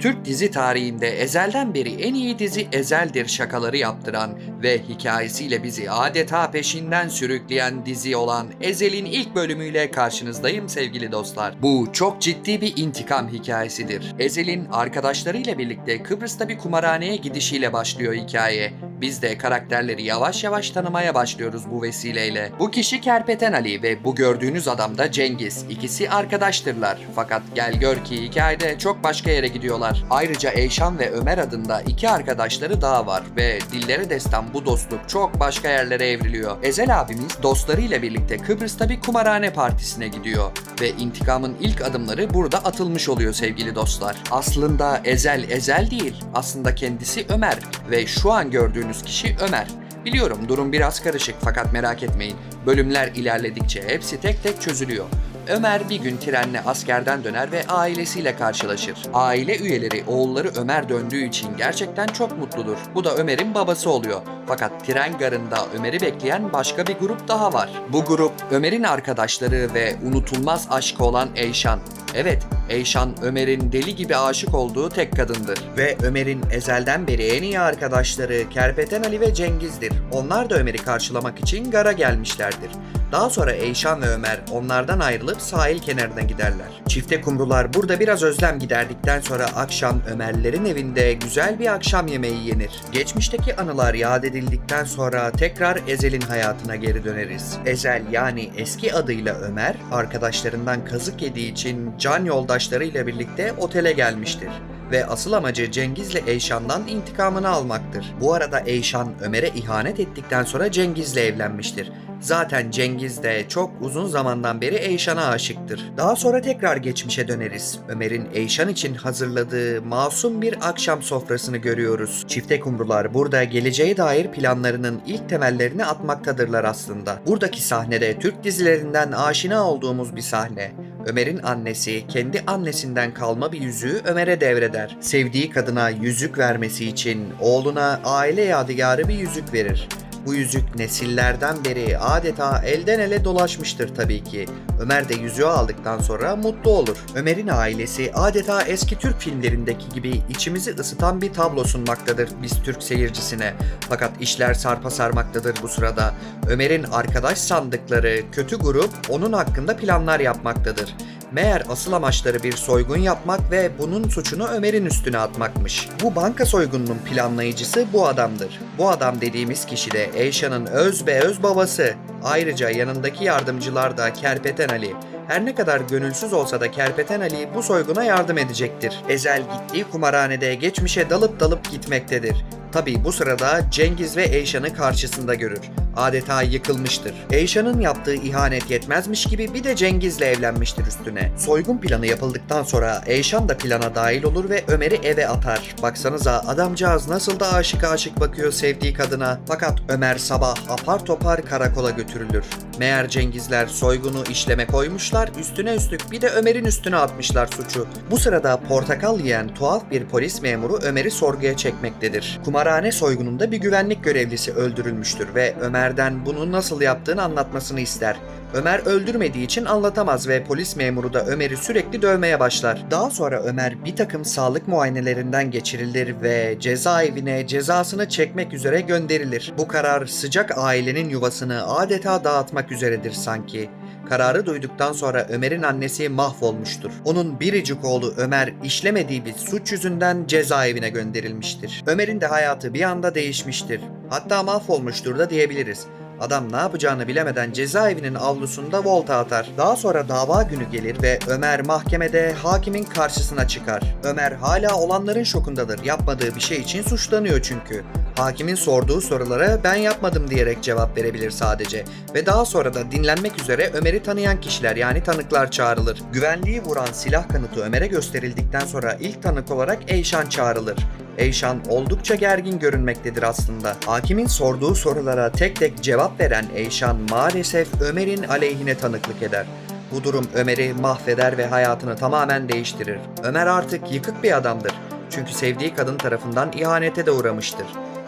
Türk dizi tarihinde ezelden beri en iyi dizi Ezel'dir şakaları yaptıran ve hikayesiyle bizi adeta peşinden sürükleyen dizi olan Ezel'in ilk bölümüyle karşınızdayım sevgili dostlar. Bu çok ciddi bir intikam hikayesidir. Ezel'in arkadaşlarıyla birlikte Kıbrıs'ta bir kumarhaneye gidişiyle başlıyor hikaye. Biz de karakterleri yavaş yavaş tanımaya başlıyoruz bu vesileyle. Bu kişi Kerpeten Ali ve bu gördüğünüz adam da Cengiz. İkisi arkadaştırlar. Fakat gel gör ki hikayede çok başka yere gidiyorlar. Ayrıca Eyşan ve Ömer adında iki arkadaşları daha var ve dillere destan bu dostluk çok başka yerlere evriliyor. Ezel abimiz dostlarıyla birlikte Kıbrıs'ta bir kumarhane partisine gidiyor ve intikamın ilk adımları burada atılmış oluyor sevgili dostlar. Aslında Ezel Ezel değil. Aslında kendisi Ömer ve şu an gördüğünüz kişi Ömer. Biliyorum durum biraz karışık fakat merak etmeyin. Bölümler ilerledikçe hepsi tek tek çözülüyor. Ömer bir gün trenle askerden döner ve ailesiyle karşılaşır. Aile üyeleri oğulları Ömer döndüğü için gerçekten çok mutludur. Bu da Ömer'in babası oluyor. Fakat tren garında Ömer'i bekleyen başka bir grup daha var. Bu grup Ömer'in arkadaşları ve unutulmaz aşkı olan Eyşan. Evet, Eyşan Ömer'in deli gibi aşık olduğu tek kadındır. Ve Ömer'in ezelden beri en iyi arkadaşları Kerpeten Ali ve Cengiz'dir. Onlar da Ömer'i karşılamak için gara gelmişlerdir. Daha sonra Eyşan ve Ömer onlardan ayrılıp sahil kenarına giderler. Çifte kumrular burada biraz özlem giderdikten sonra akşam Ömerlerin evinde güzel bir akşam yemeği yenir. Geçmişteki anılar yad edildikten sonra tekrar Ezel'in hayatına geri döneriz. Ezel yani eski adıyla Ömer, arkadaşlarından kazık yediği için can yoldaşlarıyla birlikte otele gelmiştir ve asıl amacı Cengiz'le Eyşan'dan intikamını almaktır. Bu arada Eyşan Ömer'e ihanet ettikten sonra Cengiz'le evlenmiştir. Zaten Cengiz de çok uzun zamandan beri Eyşan'a aşıktır. Daha sonra tekrar geçmişe döneriz. Ömer'in Eyşan için hazırladığı masum bir akşam sofrasını görüyoruz. Çifte kumrular burada geleceğe dair planlarının ilk temellerini atmaktadırlar aslında. Buradaki sahnede Türk dizilerinden aşina olduğumuz bir sahne. Ömer'in annesi kendi annesinden kalma bir yüzüğü Ömer'e devreder. Sevdiği kadına yüzük vermesi için oğluna aile yadigarı bir yüzük verir. Bu yüzük nesillerden beri adeta elden ele dolaşmıştır tabii ki. Ömer de yüzüğü aldıktan sonra mutlu olur. Ömer'in ailesi adeta eski Türk filmlerindeki gibi içimizi ısıtan bir tablo sunmaktadır biz Türk seyircisine. Fakat işler sarpa sarmaktadır bu sırada. Ömer'in arkadaş sandıkları kötü grup onun hakkında planlar yapmaktadır. Meğer asıl amaçları bir soygun yapmak ve bunun suçunu Ömer'in üstüne atmakmış. Bu banka soygununun planlayıcısı bu adamdır. Bu adam dediğimiz kişi de Eyşan'ın öz be öz babası. Ayrıca yanındaki yardımcılar da Kerpeten Ali. Her ne kadar gönülsüz olsa da Kerpeten Ali bu soyguna yardım edecektir. Ezel gittiği kumarhanede geçmişe dalıp dalıp gitmektedir. Tabi bu sırada Cengiz ve Eyşan'ı karşısında görür. Adeta yıkılmıştır. Eyşan'ın yaptığı ihanet yetmezmiş gibi bir de Cengiz'le evlenmiştir üstüne. Soygun planı yapıldıktan sonra Eyşan da plana dahil olur ve Ömer'i eve atar. Baksanıza adamcağız nasıl da aşık aşık bakıyor sevdiği kadına. Fakat Ömer sabah apar topar karakola götürülür. Meğer Cengizler soygunu işleme koymuşlar, üstüne üstlük bir de Ömer'in üstüne atmışlar suçu. Bu sırada portakal yiyen tuhaf bir polis memuru Ömer'i sorguya çekmektedir. Kumarhane soygununda bir güvenlik görevlisi öldürülmüştür ve Ömer'den bunu nasıl yaptığını anlatmasını ister. Ömer öldürmediği için anlatamaz ve polis memuru da Ömer'i sürekli dövmeye başlar. Daha sonra Ömer bir takım sağlık muayenelerinden geçirilir ve cezaevine cezasını çekmek üzere gönderilir. Bu karar sıcak ailenin yuvasını adeta dağıtmak üzeredir sanki. Kararı duyduktan sonra Ömer'in annesi mahvolmuştur. Onun biricik oğlu Ömer işlemediği bir suç yüzünden cezaevine gönderilmiştir. Ömer'in de hayatı bir anda değişmiştir. Hatta mahvolmuştur da diyebiliriz. Adam ne yapacağını bilemeden cezaevinin avlusunda volta atar. Daha sonra dava günü gelir ve Ömer mahkemede hakimin karşısına çıkar. Ömer hala olanların şokundadır. Yapmadığı bir şey için suçlanıyor çünkü. Hakimin sorduğu sorulara ben yapmadım diyerek cevap verebilir sadece. Ve daha sonra da dinlenmek üzere Ömer'i tanıyan kişiler yani tanıklar çağrılır. Güvenliği vuran silah kanıtı Ömer'e gösterildikten sonra ilk tanık olarak Eyşan çağrılır. Eyşan oldukça gergin görünmektedir aslında. Hakimin sorduğu sorulara tek tek cevap veren Eyşan maalesef Ömer'in aleyhine tanıklık eder. Bu durum Ömer'i mahveder ve hayatını tamamen değiştirir. Ömer artık yıkık bir adamdır. Çünkü sevdiği kadın tarafından ihanete de uğramıştır.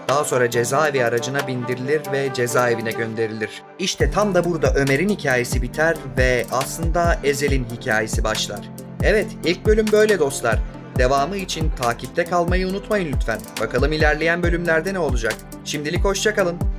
Daha sonra cezaevi aracına bindirilir ve cezaevine gönderilir. İşte tam da burada Ömer'in hikayesi biter ve aslında Ezel'in hikayesi başlar. Evet, ilk bölüm böyle dostlar. Devamı için takipte kalmayı unutmayın lütfen. Bakalım ilerleyen bölümlerde ne olacak. Şimdilik hoşçakalın.